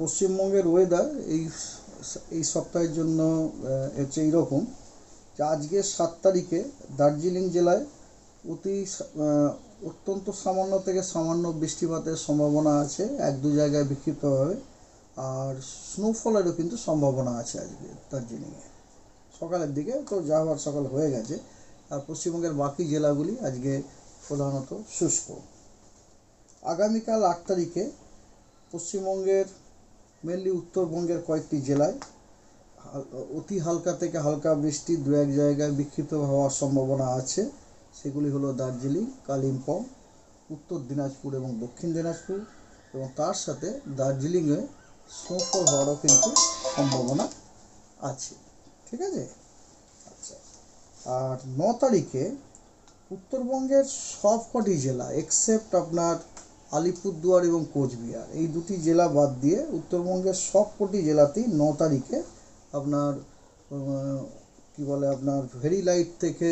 পশ্চিমবঙ্গের ওয়েদার এই এই সপ্তাহের জন্য হচ্ছে এইরকম যে আজকে সাত তারিখে দার্জিলিং জেলায় অতি অত্যন্ত সামান্য থেকে সামান্য বৃষ্টিপাতের সম্ভাবনা আছে, এক দু জায়গায় বিক্ষিপ্তভাবে। আর স্নোফলেরও কিন্তু সম্ভাবনা আছে আজকে দার্জিলিংয়ে। সকালের দিকে তো যা হওয়ার সকাল হয়ে গেছে। আর পশ্চিমবঙ্গের বাকি জেলাগুলি আজকে প্রধানত শুষ্ক। আগামীকাল আট তারিখে পশ্চিমবঙ্গের মেনলি উত্তরবঙ্গের কয়েকটি জেলায় অতি হালকা থেকে হালকা বৃষ্টি দু এক জায়গায় বিক্ষিপ্ত হওয়ার সম্ভাবনা আছে। সেগুলি হলো দার্জিলিং, কালিম্পং, উত্তর দিনাজপুর এবং দক্ষিণ দিনাজপুর এবং তার সাথে দার্জিলিংয়ে স্নোফল হওয়ারও কিন্তু সম্ভাবনা আছে। ঠিক আছে? আচ্ছা। আর ন তারিখে উত্তরবঙ্গের সবকটি জেলা এক্সেপ্ট আপনার আলিপুরদুয়ার এবং কোচবিহার। এই দুটি জেলা বাদ দিয়ে উত্তরবঙ্গের সবকটি জেলাতেই ন তারিখে আপনার কি বলে, আপনার ভেরি লাইট থেকে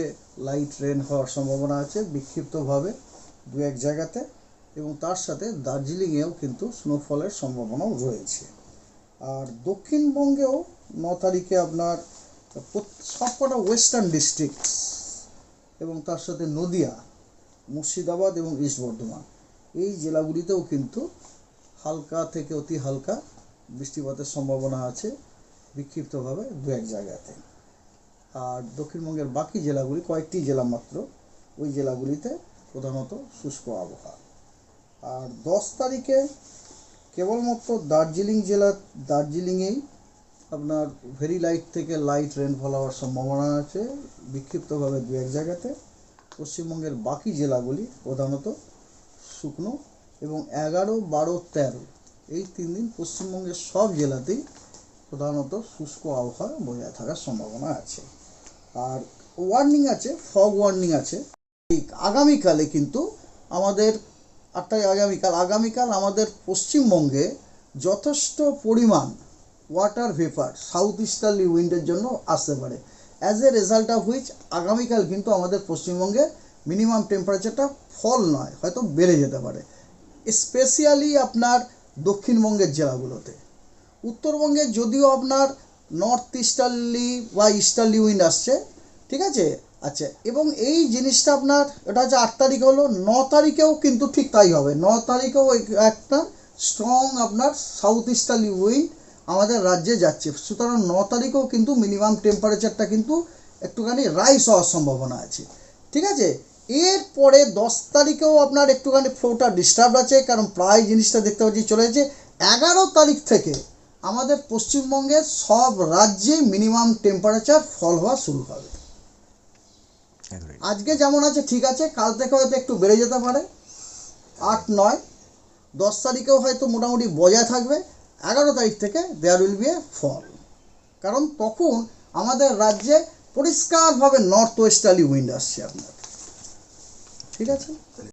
লাইট রেন হওয়ার সম্ভাবনা আছে বিক্ষিপ্তভাবে দু এক জায়গাতে এবং তার সাথে দার্জিলিংয়েও কিন্তু স্নোফলের সম্ভাবনাও রয়েছে। আর দক্ষিণবঙ্গেও ন তারিখে আপনার সবকটা ওয়েস্টার্ন ডিস্ট্রিক্ট এবং তার সাথে নদিয়া, মুর্শিদাবাদ এবং ইস্ট বর্ধমান। এই জেলাগুলিতেও কিন্তু হালকা থেকে অতি হালকা বৃষ্টিপাতের সম্ভাবনা আছে বিক্ষিপ্তভাবে দু এক জায়গাতে। আর দক্ষিণবঙ্গের বাকি জেলাগুলি, কয়েকটি জেলা মাত্র, ওই জেলাগুলিতে প্রধানত শুষ্ক আবহাওয়া। আর দশ তারিখে কেবলমাত্র দার্জিলিং জেলা, দার্জিলিংয়েই আপনার ভেরি লাইট থেকে লাইট রেনফল হওয়ার সম্ভাবনা আছে, বিক্ষিপ্তভাবে দু এক জায়গাতে। পশ্চিমবঙ্গের বাকি জেলাগুলি প্রধানত শুকনো এবং এগারো, বারো, তেরো। এই তিন দিন পশ্চিমবঙ্গের সব জেলাতেই প্রধানত শুষ্ক আবহাওয়া বজায় থাকার সম্ভাবনা আছে। আর ওয়ার্নিং আছে ফগ ওয়ার্নিং আছে। ঠিক আগামীকালে কিন্তু আমাদের আটটাই আগামীকাল আগামীকাল আমাদের পশ্চিমবঙ্গে যথেষ্ট পরিমাণ ওয়াটার ভেপার সাউথ ইস্টার্লি উইন্ডের জন্য আসতে পারে। As a result of which আগামীকাল কিন্তু আমাদের পশ্চিমবঙ্গে মিনিমাম টেম্পারেচারটা ফল নয়, হয়তো বেড়ে যেতে পারে। স্পেশালি আপনার দক্ষিণবঙ্গের জেলাগুলোতে। উত্তরবঙ্গে যদিও আপনার নর্থ ইস্টার্লি বা ইস্টার্লি উইন্ড আসছে, ঠিক আছে? আচ্ছা এবং এই জিনিসটা আপনার, এটা হচ্ছে আট তারিখ হলো, ন তারিখেও কিন্তু ঠিক তাই হবে। ন তারিখেও এক- একটা স্ট্রং আপনার সাউথ ইস্টার্লি উইন্ড আমাদের রাজ্যে যাচ্ছে। সুতরাং ন তারিখেও কিন্তু মিনিমাম টেম্পারেচারটা কিন্তু একটুখানি রাইস হওয়ার সম্ভাবনা আছে। ঠিক আছে? এরপরে দশ তারিখেও আপনার একটুখানি ফ্লোটা ডিস্টার্ব আছে কারণ প্রায় জিনিসটা দেখতে পাচ্ছি চলে যাচ্ছে এগারো তারিখ থেকে আমাদের পশ্চিমবঙ্গের সব রাজ্যে মিনিমাম টেম্পারেচার ফল হওয়া শুরু হবে। আজকে যেমন আছে ঠিক আছে কাল থেকে হয়তো একটু বেড়ে যেতে পারে। আট নয় দশ তারিখেও হয়তো মোটামুটি বজায় থাকবে। এগারো তারিখ থেকে দেয়ার উইল বি এ ফল কারণ তখন আমাদের রাজ্যে পরিষ্কারভাবে নর্থ ওয়েস্টার্লি উইন্ড আসছে আপনার ঠিক আছে?